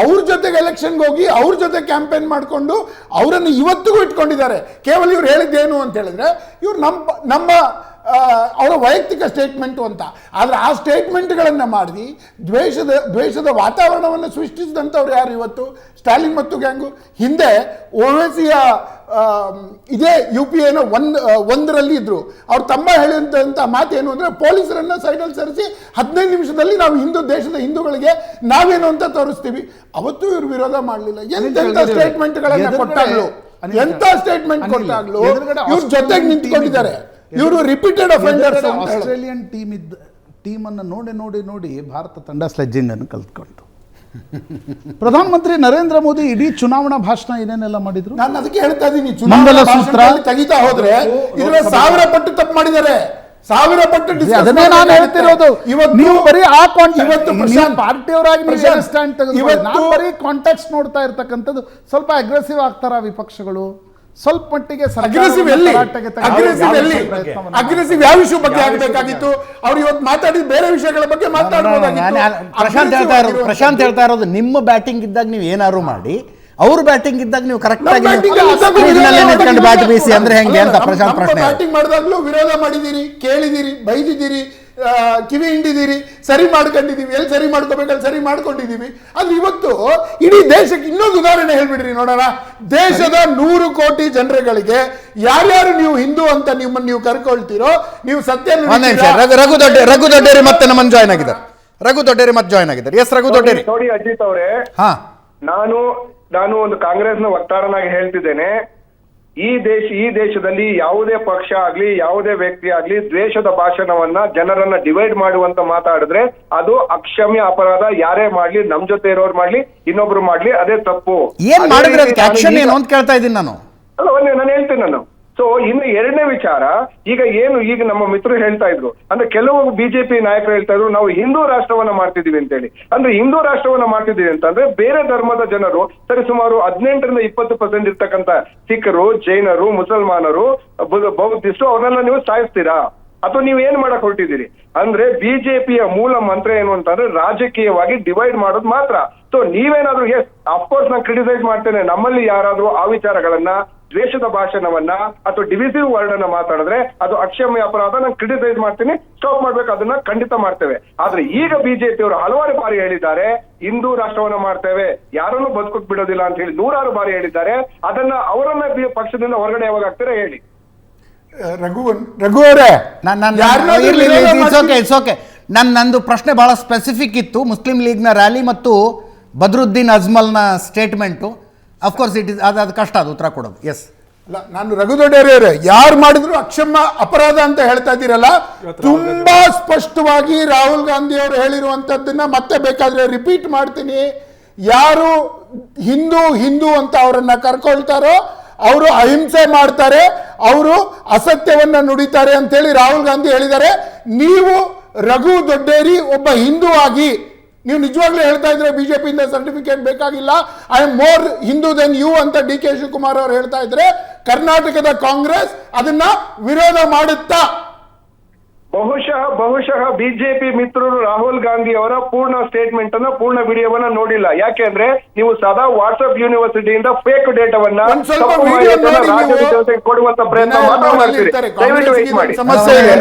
ಅವ್ರ ಜೊತೆಗೆ ಎಲೆಕ್ಷನ್ಗೆ ಹೋಗಿ ಅವ್ರ ಜೊತೆ ಕ್ಯಾಂಪೇನ್ ಮಾಡಿಕೊಂಡು ಅವರನ್ನು ಇವತ್ತಿಗೂ ಇಟ್ಕೊಂಡಿದ್ದಾರೆ. ಕೇವಲ ಇವ್ರು ಹೇಳಿದ್ದೇನು ಅಂತ ಹೇಳಿದ್ರೆ, ಇವ್ರು ನಮ್ಮ ನಮ್ಮ ಅವರ ವೈಯಕ್ತಿಕ ಸ್ಟೇಟ್ಮೆಂಟು ಅಂತ. ಆದರೆ ಆ ಸ್ಟೇಟ್ಮೆಂಟ್ಗಳನ್ನು ಮಾಡಿ ದ್ವೇಷದ ದ್ವೇಷದ ವಾತಾವರಣವನ್ನು ಸೃಷ್ಟಿಸಿದಂಥವ್ರು ಯಾರು ಇವತ್ತು? ಸ್ಟಾಲಿನ್ ಮತ್ತು ಗ್ಯಾಂಗು. ಹಿಂದೆ ಓವೈಸಿಯ ಇದೇ ಯು ಪಿ ಎನ ಒಂದು ಒಂದರಲ್ಲಿ ಇದ್ರು. ಅವ್ರು ತಮ್ಮ ಹೇಳಿದಂಥ ಮಾತೇನು ಅಂದರೆ ಪೊಲೀಸರನ್ನ ಸೈಡಲ್ಲಿ ಸರಿಸಿ ಹದಿನೈದು ನಿಮಿಷದಲ್ಲಿ ನಾವು ಹಿಂದೂ ದೇಶದ ಹಿಂದೂಗಳಿಗೆ ನಾವೇನು ಅಂತ ತೋರಿಸ್ತೀವಿ. ಅವತ್ತು ಇವರು ವಿರೋಧ ಮಾಡಲಿಲ್ಲ. ಎಂತೆಂಥ ಸ್ಟೇಟ್ಮೆಂಟ್ಗಳನ್ನು ಕೊಟ್ಟಾಗ್ಲು? ಎಂಥ ಸ್ಟೇಟ್ಮೆಂಟ್ ಕೊಟ್ಟಾಗ್ಲೂ? ಇವ್ರ ಜೊತೆಗೆ ನಿಂತ್ಕೊಂಡಿದ್ದಾರೆ. ಇವರು ರಿಪೀಟೆಡ್ ಅಫೆಂಡರ್ಸ್ ಆಸ್ಟ್ರೇಲಿಯನ್ ಟೀಮ್ ಇದ್ದ ಟೀಮನ್ನು ನೋಡಿ ನೋಡಿ ನೋಡಿ ಭಾರತ ತಂಡ ಸ್ಲೆಡ್ಜಿಂಗ್ ಅನ್ನು ಕಲ್ತ್ಕೊಂಡು ಪ್ರಧಾನಮಂತ್ರಿ ನರೇಂದ್ರ ಮೋದಿ ಇಡೀ ಚುನಾವಣಾ ಭಾಷಣ ಏನೇನೆಲ್ಲ ಮಾಡಿದ್ರು? ನಾನು ಅದಕ್ಕೆ ಹೇಳ್ತಾ ಇದ್ದೀನಿ ಮಂಗಲಸೂತ್ರ. ತೆಗಿತಾ ಹೋದ್ರೆ ಇದ್ರ ಸಾವಿರ ಪಟ್ಟು ತಪ್ಪು ಮಾಡಿದ್ದಾರೆ. ಸಾವಿರ ಪಟ್ಟು ಅದನ್ನೇ ನಾನು ಹೇಳ್ತಿರೋದು. ಇವತ್ತು ನೀವು ಬರೀ ಆ ಕಾಂಟ್ ಇವತ್ತು ಪಾರ್ಟಿಯವರಾಗಿ ನೀವು ಸ್ಟ್ಯಾಂಡ್ ತೆಗೆದು ಇವತ್ತು ನಾನು ಬರೀ ಕಾಂಟ್ಯಾಕ್ಟ್ ನೋಡ್ತಾ ಇರ್ತಕ್ಕಂಥದ್ದು ಸ್ವಲ್ಪ ಅಗ್ರೆಸಿವ್ ಆಗ್ತಾರ ವಿಪಕ್ಷಗಳು? ಸ್ವಲ್ಪ ಮಟ್ಟಿಗೆ ಅಗ್ರೆಸಿವ್ ಎಲ್ಲಿ? ಅಗ್ರೆಸಿವ್ ಎಲ್ಲಿ? ಅಗ್ರೆಸಿವ್ ಯಾವ ವಿಷಯ ಬಗ್ಗೆ ಆಗಬೇಕಾಗಿತ್ತು? ಅವ್ರು ಇವತ್ತು ಮಾತಾಡಿದ ಬೇರೆ ವಿಷಯಗಳ ಬಗ್ಗೆ ಮಾತಾಡಬಹುದಾಗಿತ್ತು ನಾನು- ಪ್ರಶಾಂತ್ ಹೇಳ್ತಾ ಇರೋದು ಪ್ರಶಾಂತ್ ಹೇಳ್ತಾ ಇರೋದು ನಿಮ್ಮ ಬ್ಯಾಟಿಂಗ್ ಇದ್ದಾಗ ನೀವು ಏನಾದ್ರು ಮಾಡಿ. ಅವ್ರ ಬ್ಯಾಟಿಂಗ್ ಇದ್ದಾಗ ನೀವು ಕರೆಕ್ಟ್ ಆಗಿ ನಿಂತ್ಕೊಂಡು ಬ್ಯಾಟ್ ಬೀಸಿ ಅಂದ್ರೆ ಹೆಂಗೆ ಅಂತ ಪ್ರಶಾಂತ್ ಪ್ರಶ್ನೆ. ಬ್ಯಾಟಿಂಗ್ ಮಾಡಿದಾಗ್ಲೂ ವಿರೋಧ ಮಾಡಿದಿರಿ ಕೇಳಿದಿರಿ ಬೈದಿದ್ದೀರಿ ಆ, ಕಿವಿ ಹಿಂಡಿದಿರಿ ಸರಿ ಮಾಡ್ಕೊಂಡಿದೀವಿ ಎಲ್ಲಿ ಸರಿ ಮಾಡ್ಕೋಬೇಕಲ್ಲಿ ಸರಿ ಮಾಡ್ಕೊಂಡಿದೀವಿ ಆದ್ರೆ ಇವತ್ತು ಇಡೀ ದೇಶಕ್ಕೆ ಇನ್ನೊಂದು ಉದಾಹರಣೆ ಹೇಳ್ಬಿಡ್ರಿ ನೋಡೋಣ. ದೇಶದ ನೂರು ಕೋಟಿ ಜನರುಗಳಿಗೆ ಯಾರ್ಯಾರು ನೀವು ಹಿಂದೂ ಅಂತ ನಿಮ್ಮನ್ನು ನೀವು ಕರ್ಕೊಳ್ತೀರೋ ನೀವು ಸತ್ಯ ರಘು ರಘು ದೊಡ್ಡ ರಘು ದೊಡ್ಡೇರಿ ಮತ್ತೆ ನಮ್ಮನ್ನು ಜಾಯ್ನ್ ಆಗಿದ್ದಾರೆ. ರಘು ದೊಡ್ಡೇರಿ ಮತ್ತೆ ಜಾಯ್ನ್ ಆಗಿದ್ದಾರೆ. ಎಸ್ ರಘು ದೊಡ್ಡೇರಿ. ನೋಡಿ ಅಜಿತ್ ಅವರೇ. ಹಾ. ನಾನು ನಾನು ಒಂದು ಕಾಂಗ್ರೆಸ್ನ ವಕ್ತಾರನಾಗಿ ಹೇಳ್ತಿದ್ದೇನೆ. ಈ ದೇಶ ಈ ದೇಶದಲ್ಲಿ ಯಾವುದೇ ಪಕ್ಷ ಆಗ್ಲಿ ಯಾವುದೇ ವ್ಯಕ್ತಿ ಆಗ್ಲಿ ದ್ವೇಷದ ಭಾಷಣವನ್ನ ಜನರನ್ನ ಡಿವೈಡ್ ಮಾಡುವಂತ ಮಾತಾಡಿದ್ರೆ ಅದು ಅಕ್ಷಮ್ಯ ಅಪರಾಧ. ಯಾರೇ ಮಾಡ್ಲಿ ನಮ್ ಜೊತೆ ಇರೋರು ಮಾಡ್ಲಿ ಇನ್ನೊಬ್ರು ಮಾಡ್ಲಿ ಅದೇ ತಪ್ಪು. ಏನ್ ಮಾಡಿದ್ರೆ ಆಕ್ಷನ್ ಏನು ಅಂತ ಕೇಳ್ತಾ ಇದ್ದೀನಿ ನಾನು? ಅಲ್ಲ ಒಂದೇ ನಾನು ಹೇಳ್ತೇನೆ ನಾನು. ಸೊ ಇನ್ನು ಎರಡನೇ ವಿಚಾರ, ಈಗ ಏನು, ಈಗ ನಮ್ಮ ಮಿತ್ರರು ಹೇಳ್ತಾ ಇದ್ರು. ಅಂದ್ರೆ ಕೆಲವು ಬಿಜೆಪಿ ನಾಯಕರು ಹೇಳ್ತಾ ಇದ್ರು, ನಾವು ಹಿಂದೂ ರಾಷ್ಟ್ರವನ್ನ ಮಾಡ್ತಿದೀವಿ ಅಂತೇಳಿ. ಅಂದ್ರೆ ಹಿಂದೂ ರಾಷ್ಟ್ರವನ್ನ ಮಾಡ್ತಿದೀವಿ ಅಂತಂದ್ರೆ ಬೇರೆ ಧರ್ಮದ ಜನರು, ಸರಿ, ಸುಮಾರು ಹದಿನೆಂಟರಿಂದ ಇಪ್ಪತ್ತು ಪರ್ಸೆಂಟ್ ಇರ್ತಕ್ಕಂಥ ಸಿಖ್ರು ಜೈನರು, ಮುಸಲ್ಮಾನರು ಬೌದ್ಧ- ಬೌದ್ಧಿಸ್ಟು ಅವರನ್ನೆಲ್ಲ ನೀವು ಸಾಯಿಸ್ತೀರಾ? ಅಥವಾ ನೀವು ಏನ್ ಮಾಡಕ್ ಹೊರಟಿದ್ದೀರಿ? ಅಂದ್ರೆ ಬಿಜೆಪಿಯ ಮೂಲ ಮಂತ್ರ ಏನು ಅಂತಂದ್ರೆ ರಾಜಕೀಯವಾಗಿ ಡಿವೈಡ್ ಮಾಡೋದು ಮಾತ್ರ. ಸೊ ನೀವೇನಾದ್ರೂ ಎಸ್ ಅಫ್ಕೋರ್ಸ್ ನಾನು ಕ್ರಿಟಿಸೈಸ್ ಮಾಡ್ತೇನೆ. ನಮ್ಮಲ್ಲಿ ಯಾರಾದ್ರೂ ಆ ವಿಚಾರಗಳನ್ನ ದ್ವೇಷದ ಭಾಷಣವನ್ನ ಅಥವಾ ಡಿವಿಸಿವ್ ವರ್ಡ್ ಅನ್ನ ಮಾತಾಡಿದ್ರೆ ಅದು ಅಕ್ಷಮ್ಯ ಅಪರಾಧ ನಾನು ಕ್ರಿಟಿಸೈಸ್ ಮಾಡ್ತೀನಿ. ಸ್ಟಾಪ್ ಮಾಡ್ಬೇಕು ಅದನ್ನ ಖಂಡಿತ ಮಾಡ್ತೇವೆ. ಆದ್ರೆ ಈಗ ಬಿಜೆಪಿ ಅವರು ಹಲವಾರು ಬಾರಿ ಹೇಳಿದ್ದಾರೆ ಹಿಂದೂ ರಾಷ್ಟ್ರವನ್ನ ಮಾಡ್ತೇವೆ. ಯಾರನ್ನು ಬದುಕಕ್ ಬಿಡೋದಿಲ್ಲ ಅಂತ ಹೇಳಿ ನೂರಾರು ಬಾರಿ ಹೇಳಿದ್ದಾರೆ. ಅದನ್ನ ಅವರನ್ನ ಬಿ- ಪಕ್ಷದಿಂದ ಹೊರಗಡೆ ಯಾವಾಗ ಆಗ್ತಾರೆ ಹೇಳಿ. ರಘು ರಘು ಅವರೇ ನಾನು ನಾನು ಯಾರ್ನಾದ್ರೂ ಇರ್ಲಿ ವಿರೋಧ ಇಟ್ಸ್ ಮಾಡ್ತೀವಿ- ಓಕೆ ಇಟ್ಸ್ ಓಕೆ ನನ್ನ ನಂದು ಪ್ರಶ್ನೆ ಬಹಳ ಸ್ಪೆಸಿಫಿಕ್ ಇತ್ತು. ಮುಸ್ಲಿಂ ಲೀಗ್ನ ರ್ಯಾಲಿ ಮತ್ತು Badruddin ಅಜ್ಮಲ್ನ statement of course it is ಅದು ಅದು ಕಷ್ಟ ಅದು ಉತ್ತರ ಕೊಡೋದು. ಎಸ್ ಅಲ್ಲ ನಾನು ರಘುದೊಡ್ಡೇರಿಯವರೇ ಯಾರು ಮಾಡಿದ್ರು ಅಕ್ಷಮ್ಮ ಅಪರಾಧ ಅಂತ ಹೇಳ್ತಾ ಇದ್ದೀರಲ್ಲ? ತುಂಬಾ ಸ್ಪಷ್ಟವಾಗಿ ರಾಹುಲ್ ಗಾಂಧಿ ಅವರು ಹೇಳಿರುವಂತದ್ದನ್ನ ಮತ್ತೆ ಬೇಕಾದ್ರೆ ರಿಪೀಟ್ ಮಾಡ್ತೀನಿ. ಯಾರು ಹಿಂದೂ ಹಿಂದೂ ಅಂತ ಅವರನ್ನ ಕರ್ಕೊಳ್ತಾರೋ ಅವರು ಅಹಿಂಸೆ ಮಾಡ್ತಾರೆ ಅವರು ಅಸತ್ಯವನ್ನ ನುಡಿತಾರೆ ಅಂತೇಳಿ ರಾಹುಲ್ ಗಾಂಧಿ ಹೇಳಿದ್ದಾರೆ. ನೀವು ರಘು ದೊಡ್ಡೇರಿ ಒಬ್ಬ ಹಿಂದೂ ಆಗಿ ನೀವು ನಿಜವಾಗ್ಲೂ ಹೇಳ್ತಾ ಇದ್ರೆ ಬಿಜೆಪಿಯಿಂದ ಸರ್ಟಿಫಿಕೇಟ್ ಬೇಕಾಗಿಲ್ಲ. I am more Hindu than you ಅಂತ ಡಿ ಕೆ ಶಿವಕುಮಾರ್ ಅವರು ಹೇಳ್ತಾ ಇದ್ರೆ ಕರ್ನಾಟಕದ ಕಾಂಗ್ರೆಸ್ ಅದನ್ನ ವಿರೋಧ ಮಾಡುತ್ತಾ. ಬಹುಶಃ ಬಹುಶಃ ಬಿಜೆಪಿ ಮಿತ್ರರು ರಾಹುಲ್ ಗಾಂಧಿ ಅವರ ಪೂರ್ಣ ಸ್ಟೇಟ್ಮೆಂಟ್ ಅನ್ನ ಪೂರ್ಣ ವಿಡಿಯೋವನ್ನ ನೋಡಿಲ್ಲ. ಯಾಕೆಂದ್ರೆ ನೀವು ಸದಾ ವಾಟ್ಸ್ಆಪ್ ಯೂನಿವರ್ಸಿಟಿಯಿಂದ ಫೇಕ್ ಡೇಟಾವನ್ನ ರಾಜ್ಯದ ನೀವು. ಜನತೆಗೆ ಕೊಡುವಂತ ಪ್ರಯತ್ನ ಮಾತ್ರ ಮಾಡ್ತೀರಿ. ದಯವಿಟ್ಟು ವೇಟ್ ಮಾಡಿ.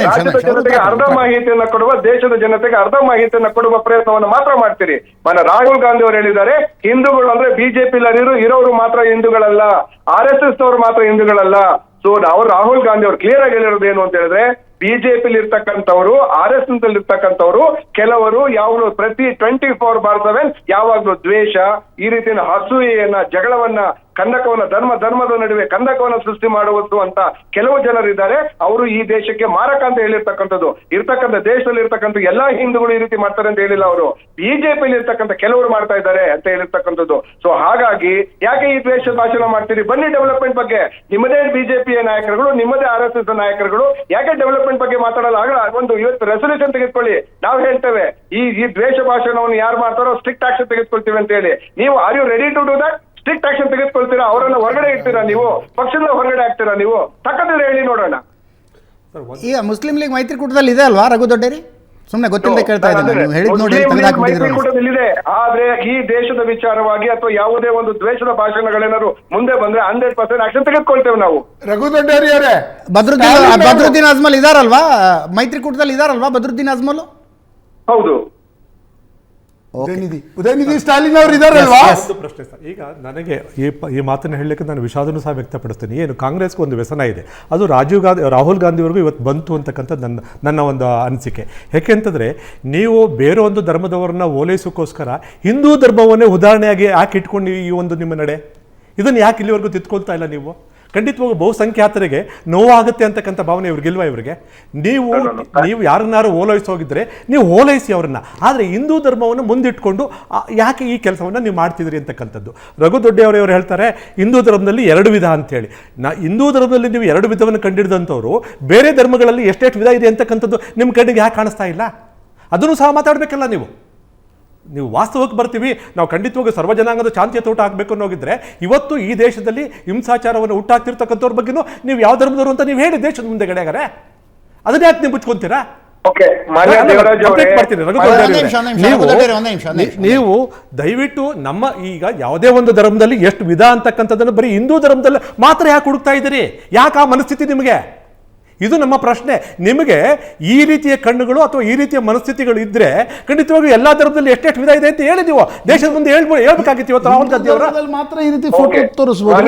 ರಾಜ್ಯದ ಜನತೆಗೆ ಅರ್ಧ ಮಾಹಿತಿಯನ್ನ ಕೊಡುವ ದೇಶದ ಜನತೆಗೆ ಅರ್ಧ ಮಾಹಿತಿಯನ್ನ ಕೊಡುವ ಪ್ರಯತ್ನವನ್ನು ಮಾತ್ರ ಮಾಡ್ತೀರಿ. ಮನ ರಾಹುಲ್ ಗಾಂಧಿ ಅವರು ಹೇಳಿದ್ದಾರೆ ಹಿಂದೂಗಳು ಅಂದ್ರೆ ಬಿಜೆಪಿ ಇರೋರು ಮಾತ್ರ ಹಿಂದೂಗಳಲ್ಲ. ಆರ್ ಎಸ್ ಎಸ್ ಅವರು ಮಾತ್ರ ಹಿಂದೂಗಳಲ್ಲ. ಸೊ ಅವ್ರು ರಾಹುಲ್ ಗಾಂಧಿ ಅವರು ಕ್ಲಿಯರ್ ಆಗಿ ಹೇಳಿರೋದು ಏನು ಅಂತ ಹೇಳಿದ್ರೆ ಬಿಜೆಪಿಲಿ ಇರ್ತಕ್ಕಂಥವ್ರು ಆರ್ ಎಸ್ ಎಸ್ ಇರ್ತಕ್ಕಂಥವ್ರು ಕೆಲವರು ಯಾವಾಗಲೂ ಪ್ರತಿ ಟ್ವೆಂಟಿ ಫೋರ್ ಬಾರ್ ಸೆವೆನ್ ಯಾವಾಗಲೂ ದ್ವೇಷ, ಈ ರೀತಿಯ ಅಸೂಯೆಯನ್ನ ಜಗಳವನ್ನ ಕಂದಕವನ್ನ ಧರ್ಮ, ಧರ್ಮದ ನಡುವೆ ಕಂದಕವನ್ನ ಸೃಷ್ಟಿ ಮಾಡುವುದು ಅಂತ ಕೆಲವು ಜನರಿದ್ದಾರೆ. ಅವರು ಈ ದೇಶಕ್ಕೆ ಮಾರಕ ಅಂತ ಹೇಳಿರ್ತಕ್ಕಂಥದ್ದು. ಇರ್ತಕ್ಕಂಥ ದೇಶದಲ್ಲಿ ಇರ್ತಕ್ಕಂಥ ಎಲ್ಲಾ ಹಿಂದೂಗಳು ಈ ರೀತಿ ಮಾಡ್ತಾರೆ ಅಂತ ಹೇಳಿಲ್ಲ ಅವರು. ಬಿಜೆಪಿಯಲ್ಲಿ ಇರ್ತಕ್ಕಂಥ ಕೆಲವರು ಮಾಡ್ತಾ ಇದ್ದಾರೆ ಅಂತ ಹೇಳಿರ್ತಕ್ಕಂಥದ್ದು. ಸೊ ಹಾಗಾಗಿ ಯಾಕೆ ಈ ದ್ವೇಷ ಭಾಷಣ ಮಾಡ್ತೀರಿ? ಬನ್ನಿ ಡೆವಲಪ್ಮೆಂಟ್ ಬಗ್ಗೆ. ನಿಮ್ಮದೇ ಬಿಜೆಪಿಯ ನಾಯಕರುಗಳು, ನಿಮ್ಮದೇ ಆರ್ ಎಸ್ ನಾಯಕರುಗಳು. ಯಾಕೆ ಡೆವಲಪ್ಮೆಂಟ್ ಬಗ್ಗೆ ಮಾತಾಡಲ್ಲ? ಆಗ ಒಂದು ಇವತ್ತು ರೆಸೊಲ್ಯೂಷನ್ ತೆಗೆದುಕೊಳ್ಳಿ. ನಾವು ಹೇಳ್ತೇವೆ. ಈ ಈ ದ್ವೇಷ ಭಾಷಣವನ್ನು ಯಾರು ಮಾಡ್ತಾರೋ ಸ್ಟ್ರಿಕ್ಟ್ ಆಕ್ಷನ್ ತೆಗೆದುಕೊಳ್ತೀವಿ ಅಂತ ಹೇಳಿ. ನೀವು are you ready to do that strict action ತೆಗೆದುಕೊಳ್ತೀರಾ? ಅವರನ್ನ ಹೊರಗಡೆ ಇಡ್ತೀರಾ ನೀವು? ಪಕ್ಷದ ಹೊರಗಡೆ ಆಗ್ತೀರಾ ನೀವು? ತಕ್ಕಂತ ಹೇಳಿ ನೋಡೋಣ. ಈಗ ಮುಸ್ಲಿಂ ಲೀಗ್ ಮೈತ್ರಿಕೂಟದಲ್ಲಿ ಇದೆ ಅಲ್ವಾ ರಘು ದೊಡ್ಡೇರಿ? ಸುಮ್ಮನೆ ಗೊತ್ತಿಲ್ಲದೆ ಕೇಳ್ತಾ ಇದ್ದೀನಿ ನೀವು ಹೇಳಿದ್ ನೋಡಿ ಮುಸ್ಲಿಂ ಮೈತ್ರಿಕೂಟದಲ್ಲಿದೆ. ಆದ್ರೆ ಈ ದೇಶದ ವಿಚಾರವಾಗಿ ಅಥವಾ ಯಾವುದೇ ಒಂದು ದ್ವೇಷದ ಭಾಷಣಗಳೇನಾದ್ರು ಮುಂದೆ ಬಂದ್ರೆ ಹಂಡ್ರೆಡ್ ಪರ್ಸೆಂಟ್ ಆಕ್ಷನ್ ತೆಗೆದುಕೊಳ್ತೇವೆ ನಾವು. ರಘು ದೊಡ್ಡೇರಿ ಅವರೇ. ಬದ್ರುದ್ದೀನ್ ಬದ್ರುದ್ದೀನ್ ಅಜ್ಮಲ್ ಇದಾರಲ್ವಾ? ಮೈತ್ರಿಕೂಟದಲ್ಲಿ ಇದಾರಲ್ವಾ ಬದ್ರುದ್ದೀನ್ ಅಜ್ಮಲ್? ಹೌದು. ಉದಯನಿಧಿ. ಉದಯನಿಧಿ ಸ್ಟಾಲಿನ್ ಅವರು ಇದಾರಲ್ವಾ? ಒಂದು ಪ್ರಶ್ನೆ ಸರ್. ಈಗ ನನಗೆ ಈ ಪ- ಈ ಮಾತನ್ನು ಹೇಳಲಿಕ್ಕೆ ನಾನು ವಿಷಾದನೂ ಸಹ ವ್ಯಕ್ತಪಡಿಸ್ತೀನಿ. ಏನು ಕಾಂಗ್ರೆಸ್ಗೆ ಒಂದು ವ್ಯಸನ ಇದೆ. ಅದು ರಾಜೀವ್ ಗಾಂಧಿ ರಾಹುಲ್ ಗಾಂಧಿವರೆಗೂ ಇವತ್ತು ಬಂತು ಅಂತಕ್ಕಂಥ ನನ್ನ ನನ್ನ ಒಂದು ಅನಿಸಿಕೆ. ಯಾಕೆಂತಂದರೆ ನೀವು ಬೇರೆ ಒಂದು ಧರ್ಮದವರನ್ನ ಓಲೈಸೋಕ್ಕೋಸ್ಕರ ಹಿಂದೂ ಧರ್ಮವನ್ನೇ ಉದಾಹರಣೆಯಾಗಿ ಯಾಕೆ ಇಟ್ಕೊಂಡು ಈ ಒಂದು ನಿಮ್ಮ ನಡೆ. ಇದನ್ನು ಯಾಕೆ ಇಲ್ಲಿವರೆಗೂ ತಿದ್ಕೊಳ್ತಾ ಇಲ್ಲ ನೀವು? ಖಂಡಿತವಾಗೂ ಬಹುಸಂಖ್ಯಾತರಿಗೆ ನೋವಾಗುತ್ತೆ ಅಂತಕ್ಕಂಥ ಭಾವನೆ ಇವ್ರಿಗಿಲ್ವಾ ಇವರಿಗೆ? ನೀವು ನೀವು ಯಾರನ್ನಾರು ಓಲೈಸಿ ಹೋಗಿದ್ರೆ ನೀವು ಓಲೈಸಿ ಅವ್ರನ್ನ. ಆದರೆ ಹಿಂದೂ ಧರ್ಮವನ್ನು ಮುಂದಿಟ್ಕೊಂಡು ಯಾಕೆ ಈ ಕೆಲಸವನ್ನು ನೀವು ಮಾಡ್ತಿದ್ರಿ ಅಂತಕ್ಕಂಥದ್ದು? ರಘು ಇವರು ಹೇಳ್ತಾರೆ ಹಿಂದೂ ಧರ್ಮದಲ್ಲಿ ಎರಡು ವಿಧ ಅಂತೇಳಿ. ನಾ ಹಿಂದೂ ಧರ್ಮದಲ್ಲಿ ನೀವು ಎರಡು ವಿಧವನ್ನು ಕಂಡಿಡಿದಂಥವ್ರು ಬೇರೆ ಧರ್ಮಗಳಲ್ಲಿ ಎಷ್ಟೆಷ್ಟು ವಿಧ ಇದೆ ಅಂತಕ್ಕಂಥದ್ದು ನಿಮ್ಮ ಕಣ್ಣಿಗೆ ಯಾಕೆ ಕಾಣಿಸ್ತಾ ಇಲ್ಲ? ಅದನ್ನು ಸಹ ಮಾತಾಡಬೇಕಲ್ಲ ನೀವು. ನೀವು ವಾಸ್ತವಕ್ಕೆ ಬರ್ತೀವಿ ನಾವು ಖಂಡಿತವಾಗಿ ಸರ್ವಜನಾಂಗದ ಶಾಂತಿಯ ತೋಟ ಆಗಬೇಕು ಅನ್ನೋಗಿದ್ರೆ ಇವತ್ತು ಈ ದೇಶದಲ್ಲಿ ಹಿಂಸಾಚಾರವನ್ನು ಹುಟ್ಟಾಕ್ತಿರ್ತಕ್ಕಂಥವ್ರ ಬಗ್ಗೆನೂ ನೀವು ಯಾವ ಧರ್ಮದವರು ಅಂತ ನೀವು ಹೇಳಿ ದೇಶದ ಮುಂದೆ ಗಡೆಗಾರೆ ಅದನ್ನ ಯಾಕೆ ನೀವು ಮುಚ್ಕೊಂತೀರಾ. ನೀವು ದಯವಿಟ್ಟು ನಮ್ಮ ಈಗ ಯಾವುದೇ ಒಂದು ಧರ್ಮದಲ್ಲಿ ಎಷ್ಟು ವಿಧ ಅಂತಕ್ಕಂಥದ್ದನ್ನು ಬರೀ ಹಿಂದೂ ಧರ್ಮದಲ್ಲಿ ಮಾತ್ರ ಯಾಕೆ ಹುಡುಕ್ತಾ ಇದ್ದೀರಿ? ಯಾಕೆ ಆ ಮನಸ್ಥಿತಿ ನಿಮಗೆ? ಇದು ನಮ್ಮ ಪ್ರಶ್ನೆ. ನಿಮಗೆ ಈ ರೀತಿಯ ಕಣ್ಣುಗಳು ಅಥವಾ ಈ ರೀತಿಯ ಮನಸ್ಥಿತಿಗಳು ಇದ್ರೆ ಖಂಡಿತವಾಗಿ ಎಲ್ಲಾ ಧರ್ಮದಲ್ಲಿ ಎಷ್ಟೆಷ್ಟು ವಿಧ ಇದೆ ಅಂತ ಹೇಳಿದೀವೋ ದೇಶದ ಮುಂದೆ ಹೇಳ್ಬೋದು ಹೇಳ್ಬೇಕಾಗಿತ್ತು ಇವತ್ತು ರಾಹುಲ್ ಗಾಂಧಿ ಅವರ. ಮಾತ್ರ ಈ ರೀತಿ ಫೋಟೋ ತೋರಿಸಬಹುದು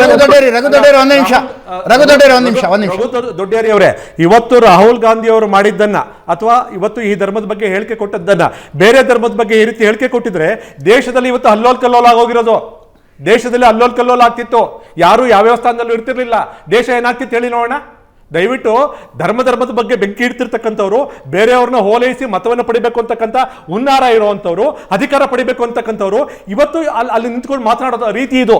ರಘು ದೊಡ್ಡೇರಿ ರಘು ದೊಡ್ಡೇರಿ ಒಂದ್ ನಿಮಿಷ. ರಘು ದೊಡ್ಡೇರಿ ಒಂದ್ ನಿಮಿಷ ಒಂದ್ ನಿಮಿಷ. ರಘು ದೊ- ದೊಡ್ಡೇರಿ ಅವರೇ ಇವತ್ತು ರಾಹುಲ್ ಗಾಂಧಿ ಅವರು ಮಾಡಿದ್ದನ್ನ ಅಥವಾ ಇವತ್ತು ಈ ಧರ್ಮದ ಬಗ್ಗೆ ಹೇಳಿಕೆ ಕೊಟ್ಟದ್ದನ್ನು, ಬೇರೆ ಧರ್ಮದ ಬಗ್ಗೆ ಈ ರೀತಿ ಹೇಳಿಕೆ ಕೊಟ್ಟಿದ್ರೆ, ದೇಶದಲ್ಲಿ ಇವತ್ತು ಅಲ್ಲೋಲ್ ಕಲ್ಲೋಲ್ ಆಗೋಗಿರೋದು. ದೇಶದಲ್ಲಿ ಅಲ್ಲೋಲ್ ಕಲ್ಲೋಲ್ ಆಗ್ತಿತ್ತು. ಯಾರು ಯಾವ್ಯಾವ ಸ್ಥಾನದಲ್ಲೂ ಇರ್ತಿರ್ಲಿಲ್ಲ. ದೇಶ ಏನಾಗ್ತಿತ್ತು ಹೇಳಿ ನೋಡೋಣ. ದಯವಿಟ್ಟು ಧರ್ಮ ಧರ್ಮದ ಬಗ್ಗೆ ಬೆಂಕಿ ಇಡ್ತಿರ್ತಕ್ಕಂಥವ್ರು ಬೇರೆಯವ್ರನ್ನ ಹೋಲೈಸಿ ಮತವನ್ನು ಪಡಿಬೇಕು ಅಂತಕ್ಕಂಥ ಹುನ್ನಾರ ಇರುವಂಥವ್ರು, ಅಧಿಕಾರ ಪಡಿಬೇಕು ಅಂತಕ್ಕಂಥವ್ರು, ಇವತ್ತು ಅಲ್ಲಿ ಅಲ್ಲಿ ನಿಂತ್ಕೊಂಡು ಮಾತನಾಡೋ ರೀತಿ ಇದು.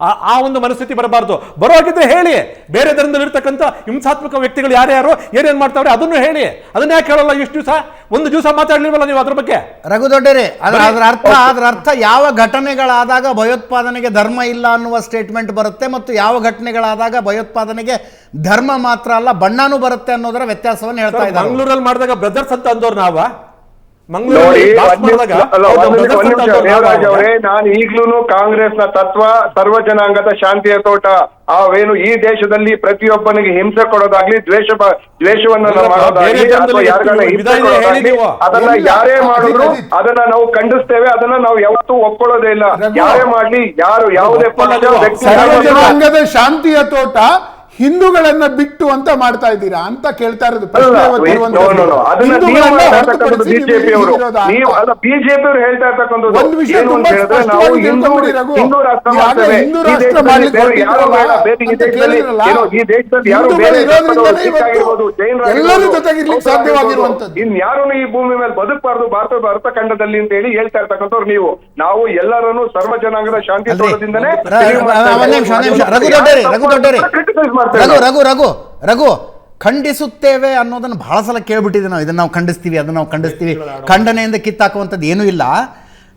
ಆ ಆ ಒಂದು ಮನಸ್ಥಿತಿ ಬರಬಾರ್ದು. ಬರೋ ಹಾಗಿದ್ರೆ ಹೇಳಿ. ಬೇರೆ ಧರ್ಮದಲ್ಲಿರ್ತಕ್ಕಂಥ ಹಿಂಸಾತ್ಮಕ ವ್ಯಕ್ತಿಗಳು ಯಾರ್ಯಾರು ಏನೇನು ಮಾಡ್ತಾವ್ರೆ ಅದನ್ನು ಹೇಳಿ. ಅದನ್ನ ಯಾಕೆ ಹೇಳಲ್ಲ ಇಷ್ಟು ದಿವಸ? ಒಂದು ದಿವಸ ಮಾತಾಡ್ಲಿಲ್ವಲ್ಲ ನೀವು ಅದ್ರ ಬಗ್ಗೆ? ರಘು ದೊಡ್ಡರಿ ಅದರ ಅದ್ರ ಅರ್ಥ ಅದರ ಅರ್ಥ ಯಾವ ಘಟನೆಗಳಾದಾಗ ಭಯೋತ್ಪಾದನೆಗೆ ಧರ್ಮ ಇಲ್ಲ ಅನ್ನುವ ಸ್ಟೇಟ್ಮೆಂಟ್ ಬರುತ್ತೆ ಮತ್ತು ಯಾವ ಘಟನೆಗಳಾದಾಗ ಭಯೋತ್ಪಾದನೆಗೆ ಧರ್ಮ ಮಾತ್ರ ಅಲ್ಲ ಬಣ್ಣನೂ ಬರುತ್ತೆ ಅನ್ನೋದರ ವ್ಯತ್ಯಾಸವನ್ನು ಹೇಳ್ತಾ ಇದ್ದಾರೆ ಬೆಂಗಳೂರಲ್ಲಿ ಮಾಡಿದಾಗ ಬ್ರದರ್ಸ್ ಅಂತ ಅಂದವ್ರು ನಾವ. ದೇವರಾಜ್. ಅವರೇ ನಾನು ಈಗ್ಲೂ ಕಾಂಗ್ರೆಸ್ನ ತತ್ವ ಸರ್ವ ಜನಾಂಗದ ಶಾಂತಿಯ ತೋಟ ಅವೇನು ಈ ದೇಶದಲ್ಲಿ ಪ್ರತಿಯೊಬ್ಬನಿಗೆ ಹಿಂಸೆ ಕೊಡೋದಾಗ್ಲಿ ದ್ವೇಷ ದ್ವೇಷವನ್ನ ಮಾಡೋದಾಗ್ಲಿ ಬೇರೆ ಅಥವಾ ಯಾರಿಗಾನ ಹಿಂಸೆ ಕೊಡೋದಾಗ್ಲಿ ಅದನ್ನ ಯಾರೇ ಮಾಡಿದ್ರು ಅದನ್ನ ನಾವು ಖಂಡಿಸ್ತೇವೆ ಅದನ್ನ ನಾವು ಯಾವತ್ತೂ ಒಪ್ಕೊಳ್ಳೋದೇ ಇಲ್ಲ. ಯಾರೇ ಮಾಡ್ಲಿ ಯಾರು ಯಾವುದೇ ಪಕ್ಷ ವ್ಯಕ್ತಿ ಶಾಂತಿಯ ತೋಟ ಹಿಂದೂಗಳನ್ನ ಬಿಟ್ಟು ಅಂತ ಮಾಡ್ತಾ ಇದ್ದೀರಾ ಅಂತ ಕೇಳ್ತಾ ಇರೋದು ಹೇಳ್ತಾ ಇರ್ತಕ್ಕಂಥದ್ದು ಒಂದು ವಿಷಯ ಅಂತ ತುಂಬಾ ಸ್ಪಷ್ಟವಾಗಿ ರಘು. ಹಿಂದೂ ರಾಷ್ಟ್ರ ಈ ಮಾಡ್ಲಿಕ್ಕೆ ದೇಶದಲ್ಲಿ ಯಾರು ಬೇರೆ ಎಲ್ಲರ ಜೊತೆಗಿರ್ಲಿಕ್ಕೆ ಸಾಧ್ಯವಾಗಿರುವಂತದ್ದು. ಇನ್ ಯಾರು ಈ ಭೂಮಿ ಮೇಲೆ ಬದುಕಬಾರದು ಭಾರತ ಭಾರತ ಖಂಡದಲ್ಲಿ ಅಂತ ಹೇಳಿ ಹೇಳ್ತಾ ಇರ್ತಕ್ಕಂಥವ್ರು ನೀವು. ನಾವು ಎಲ್ಲರನ್ನು ಸರ್ವ ಜನಾಂಗದ ಶಾಂತಿ ಸ್ಥಳದಿಂದಲೇ ರಘು ದೊಡ್ಡೇರಿ ರಘು ದೊಡ್ಡೇರಿ. ಕ್ರಿಟಿಸೈಸ್ ಮಾಡ್ತೇವೆ ರಘು. ರಘು ರಘು ರಘು ಖಂಡಿಸುತ್ತೇವೆ ಅನ್ನೋದನ್ನ ಬಹಳ ಸಲ ಕೇಳ್ಬಿಟ್ಟಿದ್ದೀವಿ ನಾವು. ಇದನ್ನ ನಾವು ಖಂಡಿಸ್ತೀವಿ ಅದನ್ನ ನಾವು ಖಂಡಿಸ್ತೀವಿ. ಖಂಡನೆಯಿಂದ ಕಿತ್ತಾಕುವಂಥದ್ದು ಏನೂ ಇಲ್ಲ.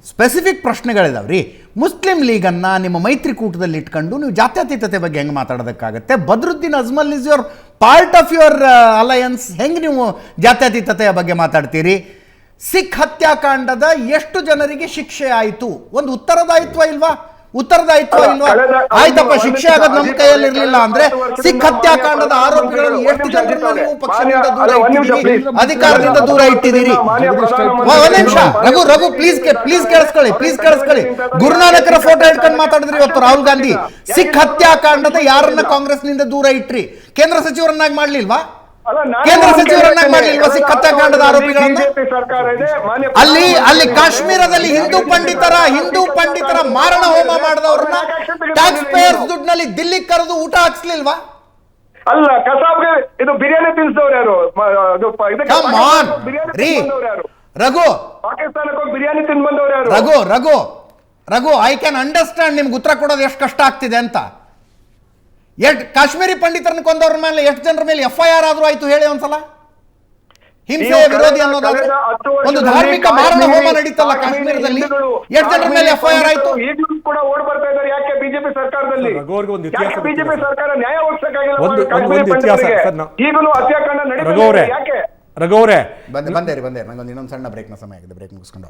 ಸ್ಪೆಸಿಫಿಕ್ ಪ್ರಶ್ನೆಗಳಿದಾವೆ ರೀ ಮುಸ್ಲಿಂ ಲೀಗನ್ನು ನಿಮ್ಮ ಮೈತ್ರಿಕೂಟದಲ್ಲಿ ಇಟ್ಕೊಂಡು ನೀವು ಜಾತ್ಯತೀತತೆ ಬಗ್ಗೆ ಹೆಂಗೆ ಮಾತಾಡೋದಕ್ಕಾಗತ್ತೆ? Badruddin Ajmal is your part of your alliance ಹೆಂಗೆ ನೀವು ಜಾತ್ಯತೀತತೆಯ ಬಗ್ಗೆ ಮಾತಾಡ್ತೀರಿ? ಸಿಖ್ ಹತ್ಯಾಕಾಂಡದ ಎಷ್ಟು ಜನರಿಗೆ ಶಿಕ್ಷೆ ಆಯಿತು? ಒಂದು ಉತ್ತರದಾಯಿತ್ವ ಇಲ್ವಾ? ಉತ್ತರದಾಯಿತ್ವ ಇಲ್ವಾ? ಆಯ್ತಪ್ಪ ಶಿಕ್ಷೆ ಆಗೋದು ನಮ್ಮ ಕೈಯಲ್ಲಿ ಇರಲಿಲ್ಲ ಅಂದ್ರೆ ಸಿಖ್ ಹತ್ಯಾಕಾಂಡದ ಆರೋಪಿಗಳನ್ನು ಎಷ್ಟು ಜನರನ್ನ ನೀವು ಪಕ್ಷದಿಂದ ದೂರ ಇಟ್ಟಿದ್ದೀರಿ ಅಧಿಕಾರದಿಂದ ದೂರ ಇಟ್ಟಿದ್ದೀರಿ. ಒಂದ್ ನಿಮಿಷ. ರಘು ರಘು ಪ್ಲೀಸ್ ಪ್ಲೀಸ್ ಕೇಳಿಸ್ಕೊಳ್ಳಿ ಪ್ಲೀಸ್ ಕೇಳಿಸ್ಕೊಳ್ಳಿ. ಗುರುನಾನಕರ ಫೋಟೋ ಇಟ್ಕೊಂಡು ಮಾತಾಡಿದ್ರಿ ಇವತ್ತು ರಾಹುಲ್ ಗಾಂಧಿ. ಸಿಖ್ ಹತ್ಯಾಕಾಂಡದ ಯಾರನ್ನ ಕಾಂಗ್ರೆಸ್ನಿಂದ ದೂರ ಇಟ್ರಿ? ಕೇಂದ್ರ ಸಚಿವರನ್ನಾಗಿ ಮಾಡ್ಲಿಲ್ವಾ? ಕೇಂದ್ರ ಕೇಳ್ತೇನೆ. ಮಾಡ್ಲಿಲ್ವಾ ಸಿಖ್ ಹತ್ಯಾಕಾಂಡದ ಆರೋಪಿಗಳನ್ನ? ಅಲ್ಲಿ ಅಲ್ಲಿ ಕಾಶ್ಮೀರದಲ್ಲಿ ಹಿಂದೂ ಪಂಡಿತರ ಹಿಂದೂ ಪಂಡಿತರ ಮಾರಣ ಹೋಮ ಮಾಡಿದವ್ರನ್ನ ಟ್ಯಾಕ್ಸ್ ಪೇಯರ್ಸ್ ದುಡ್ಡಿನಲ್ಲಿ ದಿಲ್ಲಿ ಕರೆದು ಊಟ ಹಾಕ್ಸ್ಲಿಲ್ವಾ? ಅಲ್ಲ ಕಸಾಬ್ಗೆ ಇದು ಬಿರಿಯಾನಿ ತಿನ್ಸದವ್ರು ಯಾರು? ರಘು ಪಾಕಿಸ್ತಾನಕ್ಕೆ ಬಿರಿಯಾನಿ ತಿಂದ್ ಬಂದವ್ರು ಯಾರು? Raghu. Raghu Raghu. I can understand ನಿಮ್ಗೆ ಉತ್ತರ ಕೊಡೋದು ಎಷ್ಟು ಕಷ್ಟ ಆಗ್ತಿದೆ ಅಂತ. ಎಷ್ಟು ಕಾಶ್ಮೀರಿ ಪಂಡಿತರನ್ನ ಕೊಂದವ್ರ ಮೇಲೆ ಎಷ್ಟು ಜನರ ಮೇಲೆ ಎಫ್ ಐ ಆರ್ ಆದ್ರೂ ಆಯ್ತು ಹೇಳಿ ಒಂದ್ಸಲ? ಹಿಂಸೆ ವಿರೋಧಿ ಅನ್ನೋದಾದ್ರೆ ಒಂದು ಧಾರ್ಮಿಕ ಮಾರಣ ಹೋಮ ನಡೀತಲ್ಲ ಕಾಶ್ಮೀರದಲ್ಲಿ. ಎಷ್ಟು ಜನರ ಮೇಲೆ ಎಫ್ ಐ ಆರ್ ಆಯ್ತು? ಈಗಲೂ ಕೂಡ ಓಡ್ ಬರ್ತಾ ಇದ್ದಾರೆ. ಯಾಕೆ ಬಿಜೆಪಿ ಸರ್ಕಾರದಲ್ಲಿ? ಒಂದು ಇತಿಹಾಸ ಬಿಜೆಪಿ ಸರ್ಕಾರ ನ್ಯಾಯ ಒದಗಿಸಕ್ಕಾಗಿಲ್ಲ ಒಂದು- ಒಂದು- ಕಾಶ್ಮೀರಿ ಪಂಡಿತರಿಗೆ? ಸರ್, ನಾವು- ಈಗಲೂ ಹತ್ಯಾಕಾಂಡ ನಡೀತಾ ರಘು ಅವರೇ ಇದೆ. ಯಾಕೆ? ರಘು ಅವರೇ ಬಂದೆ ಬಂದೆ ರೀ ಬಂದೆ. ನಂಗೊಂದು ಇನ್ನೊಂದು ಸಣ್ಣ ಬ್ರೇಕ್ನ ಸಮಯ ಆಗಿದೆ. ಬ್ರೇಕ್ ಮುಗಿಸ್ಕೊಂಡು